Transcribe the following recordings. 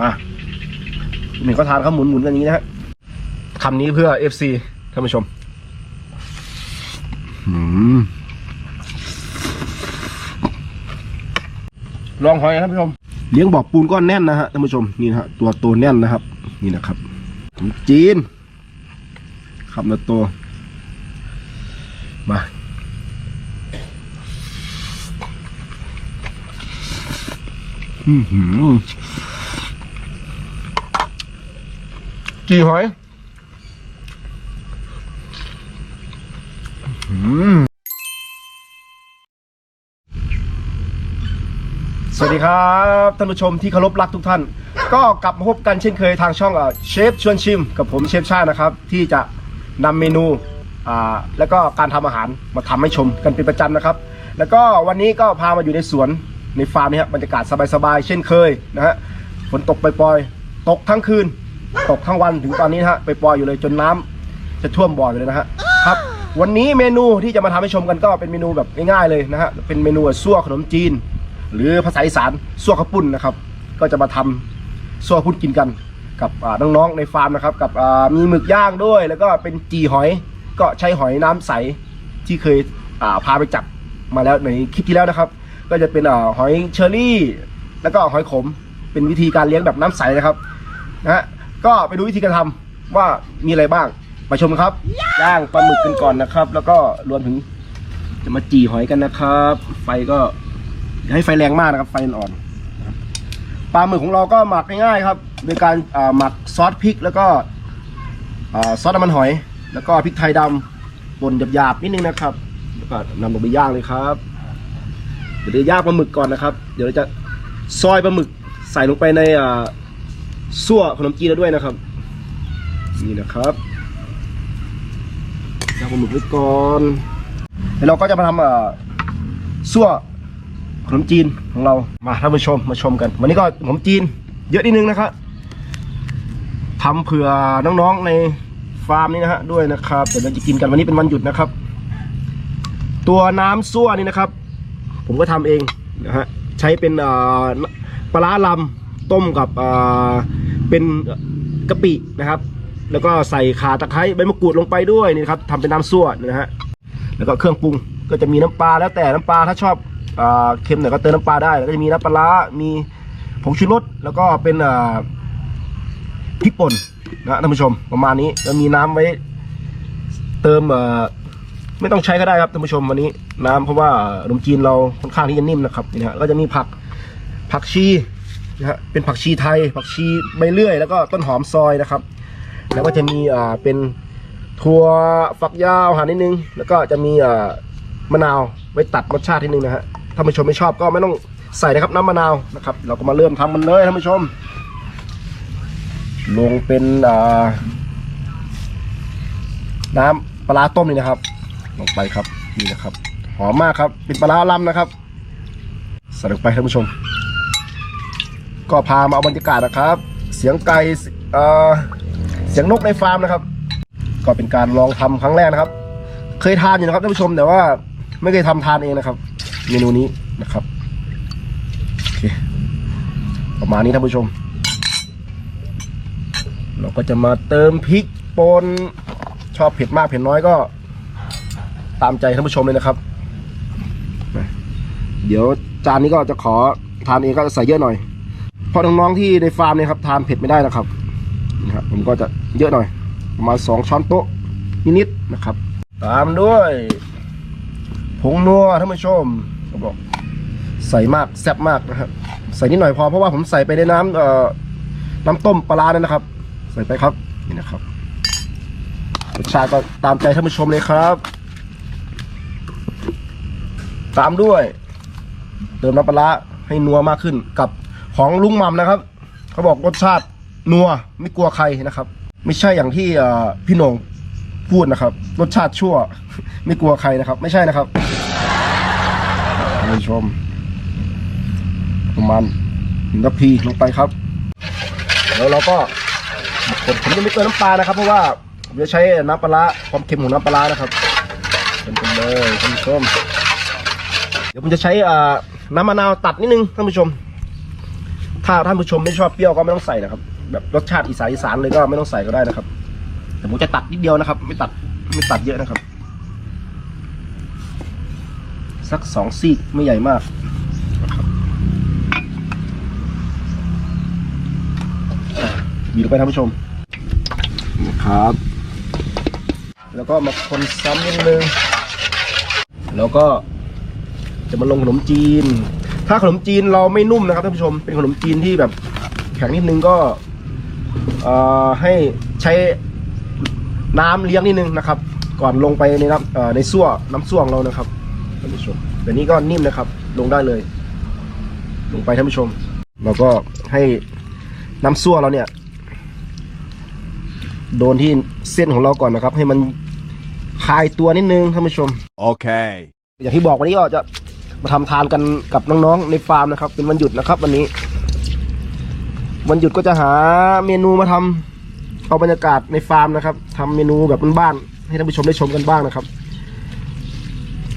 มาหนึ่งก็ทานเขาหมุนหมุนๆกันอย่างนี้นะฮะคำนี้เพื่อ FC ท่านผู้ชมอืมลองหอยนะท่านผู้ชม เลี้ยงบ่อปูนก้อนแน่นนะฮะท่านผู้ชมนี่นะฮะตัวโตแน่นนะครับ นี่นะครับขนมจีนคำละตัวมาอือหือ จีหอยสวัสดีครับท่านผู้ชมที่เคารพรักทุกท่าน ก็กลับมาพบกันเช่นเคยทางช่องเชฟชวนชิม กับผมเชฟชาตินะครับ ที่จะนำเมนูอ่าแล้วก็การทำอาหารมาทำให้ชมกันเป็นประจำนะครับ แล้วก็วันนี้ก็พามาอยู่ในสวนในฟาร์มนี่ครับบรรยากาศสบายๆเช่นเคยนะฮะฝนตกปล่อยๆตกทั้งคืน ตกทั้งวันถึงตอนนี้นะฮะไปปล่อยอยู่เลยจนน้ำจะท่วมบ่ออยู่เลยนะฮะครับ วันนี้เมนูที่จะมาทำให้ชมกันก็เป็นเมนูแบบง่ายๆเลยนะฮะเป็นเมนูซั่วขนมจีน หรือภาษาอีสานซั่วข้าวปุ้นนะครับ ก็จะมาทำซั่วพุ้นกินกันกับน้องๆในฟาร์มนะครับ กับมีหมึกย่างด้วย แล้วก็เป็นจีหอยก็ใช้หอยน้ำใสที่เคยาพาไปจับมาแล้วในคลิปที่แล้วนะครับ ก็จะเป็นอหอยเชอรี่ แล้วก็หอยขม เป็นวิธีการเลี้ยงแบบน้ำใสนะครับนะฮะ ก็ไปดูวิธีการทำว่ามีอะไรบ้างมาชมครับย่างปลาหมึกกันก่อนนะครับ แล้วก็รวมถึงจะมาจีหอยกันนะครับ ไฟก็อย่าให้ไฟแรงมากนะครับ ไฟอ่อนๆนะครับปลาหมึกของเราก็หมักง่ายๆครับ โดยการอ่าหมักซอสพริกแล้วก็อ่าซอสน้ำมันหอย แล้วก็พริกไทยดำป่นหยาบๆนิดนึงนะครับ แล้วก็นำลงไปย่างเลยครับเดี๋ยวจะย่างปลาหมึกก่อนนะครับ เดี๋ยวเราจะซอยปลาหมึกใส่ลงไปใน ซั่วขนมจีนแล้วด้วยนะครับ นี่นะครับย่าหมึกไว้ก่อนแล้วเราก็จะมาทำอ่าซั่วขนมจีนของเรามาท่านผู้ชมมาชมกัน วันนี้ก็ขนมจีน เยอะนิดนึงนะครับทำเผื่อน้องๆในฟาร์มนี้นะฮะด้วยนะครับเดี๋ยวเราจะกินกันวันนี้เป็นวันหยุดนะครับ ตัวน้ำซั่วนี่นะครับ ผมก็ทำเองนะฮะใช้เป็นปลาร้าลำต้มกับ เป็นกะปินะครับ แล้วก็ใส่ขาตะไคร้ใบมะกรูดลงไปด้วยนี่ครับทำเป็นน้ำซั่วนะฮะแล้วก็เครื่องปรุงก็จะมีน้ำปลาแล้วแต่น้ำปลาถ้าชอบอเค็มหน่อยก็เติมน้ำปลาได้แล้วก็จะมีน้ำปลาร้ามีผงชูรสแล้วก็เป็นพริกป่นนะท่านผู้ชมประมาณนี้แล้วมีน้ำไว้ เติมเอไม่ต้องใช้ก็ได้ครับท่านผู้ชมวันนี้ น้ำเพราะว่าขนมจีนเราค่อนข้างที่จะนิ่มนะครับนี่ฮะก็จะมีผักผักชี นะฮะเป็นผักชีไทย ผักชีใบเลื่อย แล้วก็ต้นหอมซอยนะครับ แล้วก็จะมีอ่าเป็นถั่วฝักยาวหั่นนิดนึง แล้วก็จะมีอ่อมะนาวไว้ตัดรสชาตินิดนึงนะฮะถ้าผู้ชมไม่ชอบก็ไม่ต้องใส่นะครับน้ำมะนาวนะครับ เราก็มาเริ่มทำมันเลยท่านผู้ชม ลงเป็นอ่าน้ำปลาร้าต้มนี่นะครับ ลงไปครับนี่นะครับ หอมมากครับเป็นปลาร้าลำนะครับใส่ลงไปท่านผู้ชม ก็พามาเอาบรรยากาศนะครับ เสียงไก่เอ่อเสียงนกในฟาร์มนะครับ ก็เป็นการลองทำครั้งแรกนะครับ เคยทานอยู่นะครับท่านผู้ชมแต่ว่าไม่เคยทำทานเองนะครับ เมนูนี้นะครับโอเคประมาณนี้ท่านผู้ชม เราก็จะมาเติมพริกป่นชอบเผ็ดมากเผ็ดน้อยก็ ตามใจท่านผู้ชมเลยนะครับ เดี๋ยวจานนี้ก็จะขอทานเองก็จะใส่เยอะหน่อย พราะน้องๆที่ในฟาร์มเนี่ยครับทานเผ็ดไม่ได้นะครับนี่ครับผมก็จะเยอะหน่อย ประมาณสองช้อนโต๊ะนิดๆนะครับ ตามด้วยผงนัวท่านผู้ชมก็บอกใส่มากแซ่บมากนะครับใส่นิดหน่อยพอเพราะว่าผมใส่ไปในน้ำเอ่อน้ำต้มปลาร้านั่นนะครับ ใส่ไปครับนี่นะครับรสชาติก็ตามใจท่านผู้ชมเลยครับ ตามด้วย เติมน้ำปลาร้าให้นัวมากขึ้นกับ ของลุงม่ำนะครับเขาบอกรสชาตินัวไม่กลัวใครนะครับ ไม่ใช่อย่างที่พี่หนงพูดนะครับ รสชาติชั่ว ไม่กลัวใครนะครับ ไม่ใช่นะครับท่านผู้ชมประมาณหนึ่งกะพีลงไปครับ แล้วเราก็ผมผมจะไม่เติมน้ำปลานะครับ เพราะว่าผมจะใช้น้ำปลาร้าความเค็มของน้ำปลานะครับเป็นไปเลยท่านผู้ชม เดี๋ยวผมจะใช้น้ำมะนาวตัดนิดนึงท่านผู้ชม ถ้าท่านผู้ชมไม่ชอบเปรี้ยวก็ไม่ต้องใส่นะครับ แบบรสชาติอีสานอีสานเลยก็ไม่ต้องใส่ก็ได้นะครับ แต่ผมจะตัดนิดเดียวนะครับ ไม่ตัดไม่ตัดเยอะนะครับ สักสองซีกไม่ใหญ่มากบีบลงไปท่านผู้ชมนะครับ แล้วก็มาคนซ้ำนิดนึงแล้วก็จะมาลงขนมจีน ถ้าขนมจีนเราไม่นุ่มนะครับท่านผู้ชม เป็นขนมจีนที่แบบแข็งนิดนึงก็เอ่อให้ใช้น้ำเลี้ยงนิดนึงนะครับ ก่อนลงไปในน้ำเอ่อในซั่วน้ำซ่วงเรานะครับท่านผู้ชมแต่นี้ก็นิ่มนะครับ ลงได้เลย ลงไปท่านผู้ชม เราก็ให้น้ำซั่วเราเนี่ย โดนที่เส้นของเราก่อนนะครับ ให้มันคลายตัวนิดนึงท่านผู้ชม Okay. อย่างที่บอกวันนี้ก็จะ มาทำทานกันกับน้องๆในฟาร์มนะครับ เป็นวันหยุดนะครับ วันนี้ วันหยุดก็จะหาเมนูมาทำเอาบรรยากาศในฟาร์มนะครับทำเมนูแบบบ้านๆให้ท่านผู้ชมได้ชมกันบ้างนะครับ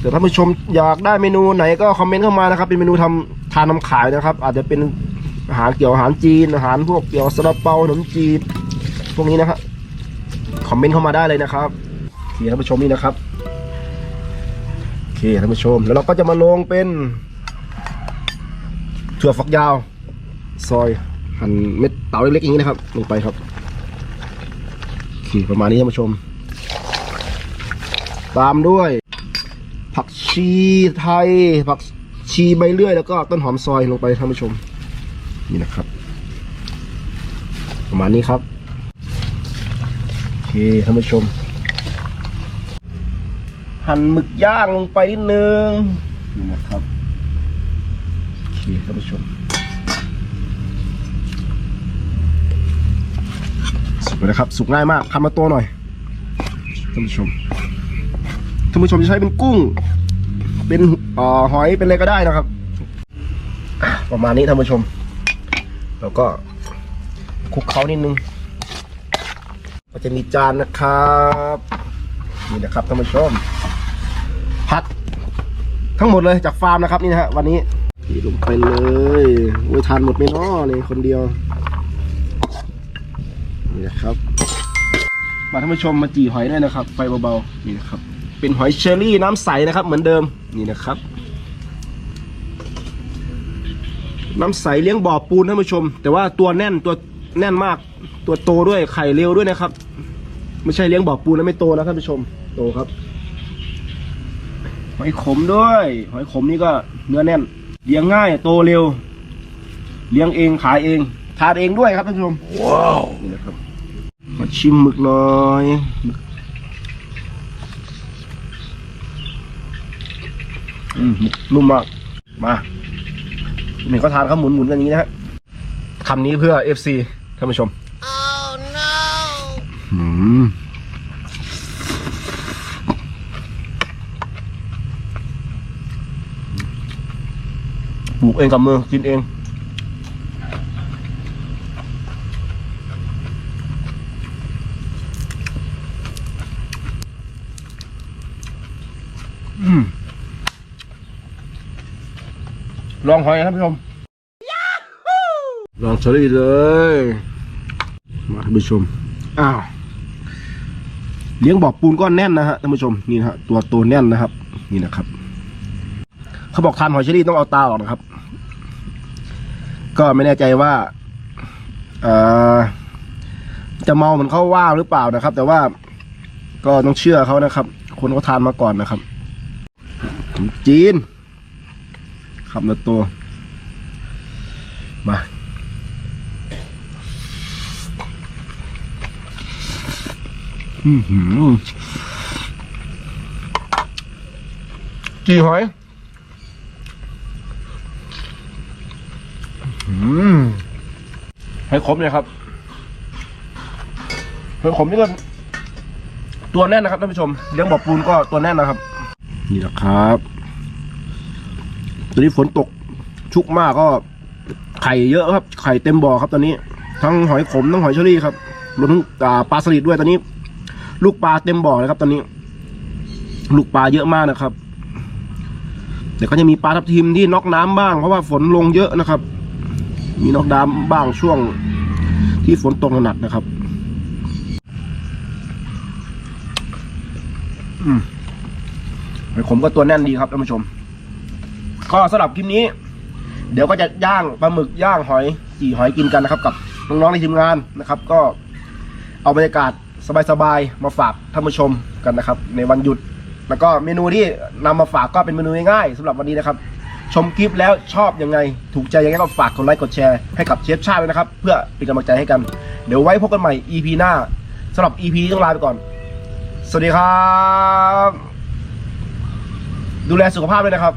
แต่ท่านผู้ชมอยากได้เมนูไหนก็คอมเมนต์เข้ามานะครับ เป็นเมนูทำทานนำขายนะครับ อาจจะเป็นอาหารเกี่ยวอาหารจีนอาหารพวกเกี่ยวซาลาเปาขนมจีบพวกนี้นะครับคอมเมนต์เข้ามาได้เลยนะครับโอเคท่านผู้ชมนี่นะครับ เคท่านผู้ชม แล้วเราก็จะมาลงเป็นถั่วฝักยาว ซอยหั่นเม็ดเต๋าเล็กๆอย่างนี้นะครับลงไปครับโอเคประมาณนี้ท่านผู้ชม ตามด้วย ผักชีไทย ผักชีใบเลื่อย แล้วก็ต้นหอมซอยลงไปท่านผู้ชม นี่นะครับ ประมาณนี้ครับโอเคท่านผู้ชม หั่นหมึกย่างลงไปนิดนึงนี่นะครับโอเคท่านผู้ชมสุกเลยนะครับ สุกง่ายมากคำมาตัวหน่อยท่านผู้ชมท่านผู้ชมจะใช้เป็นกุ้ง เป็นออหอยเป็นอะไรก็ได้นะครับ ประมาณนี้ท่านผู้ชม แล้วก็คลุกเคล้านิดนึงก็จะมีจานนะครับ นี่นะครับท่านผู้ชม ผัก ทั้งหมดเลยจากฟาร์มนะครับนี่นะฮะวันนี้นี่ลงไปเลยโอ้ยทานหมดไหมเนาะนี่คนเดียวนี่นะครับมาท่านผู้ชมมาจี่หอยด้วยนะครับไฟเบาๆนี่นะครับ เป็นหอยเชอรี่น้ำใสนะครับ เหมือนเดิมนี่นะครับ น้ำใสเลี้ยงบ่อปูนท่านผู้ชม แต่ว่าตัวแน่นตัวแน่นมาก ตัวโตด้วยไข่เร็วด้วยนะครับ ไม่ใช่เลี้ยงบ่อปูนแล้วไม่โตนะท่านผู้ชม โตครับ อยขมด้วย หอยขมนี่ก็เนื้อแน่น เลี้ยงง่ายโตเร็ว เลี้ยงเองขายเองทานเองด้วยครับท่านผู้ชมว้าวนี่นะครับมาชิมหมึกหน่อยหมึกอืมหมึกนุ่มมาก มาเห็นเขาทานเขาหมุนหมุนๆกันอย่างนี้นะฮะคำนี้เพื่อ FC ท่านผู้ชม Oh no! อืม ปลูกเองกับมือกินเองอืมลองหอยนะท่านผู้ชมลองเชอรี่เลย มาท่านผู้ชม อ้าว เลี้ยงบ่อปูนก็แน่นนะฮะท่านผู้ชม นี่นะฮะตัวโตแน่นนะครับ นี่นะครับ เขาบอกทานหอยเชอรี่ต้องเอาตาออกนะครับ ก็ไม่แน่ใจว่าจะเมาเหมือนเขาว่าหรือเปล่านะครับ แต่ว่าก็ต้องเชื่อเขานะครับ คนเขาทานมาก่อนนะครับจีนคำละตัวมาอือหือจีหอยอืม หอยขมเลยครับหอยขมนี่ก็ตัวแน่นนะครับท่านผู้ชมเลี้ยงบ่อปูนก็ตัวแน่นนะครับ นี่นะครับ ตอนนี้ฝนตกชุกมากก็ไข่เยอะครับ ไข่เต็มบ่อครับตอนนี้ ทั้งหอยขมทั้งหอยเชอรี่ครับรวมทั้งปลาสลิดด้วยตอนนี้ ลูกปลาเต็มบ่อเลยครับตอนนี้ ลูกปลาเยอะมากนะครับเดี๋ยวก็จะมีปลาทับทิมที่น็อกน้ำบ้างเพราะว่าฝนลงเยอะนะครับ มีนอกน้ำบ้างช่วงที่ฝนตกหนักนะครับ อืมหอยขมก็ตัวแน่นดีครับท่านผู้ชม ก็สำหรับคลิปนี้ เดี๋ยวก็จะย่างปลาหมึกย่างหอยจี่หอยกินกันนะครับ กับน้องๆในทีมงานนะครับ ก็เอาบรรยากาศสบายๆมาฝากท่านผู้ชมกันนะครับ ในวันหยุด แล้วก็เมนูที่นำมาฝากก็เป็นเมนูง่ายๆสำหรับวันนี้นะครับ มคลิปแล้วชอบยังไง ถูกใจยังไงก็ฝากกดไลค์กดแชร์ให้กับเชฟชาติด้วยนะครับ เพื่อเป็นกำลังใจให้กัน เดี๋ยวไว้พบกันใหม่ EP หน้าสำหรับ EP ต้องลาไปก่อน สวัสดีครับ ดูแลสุขภาพด้วยนะครับ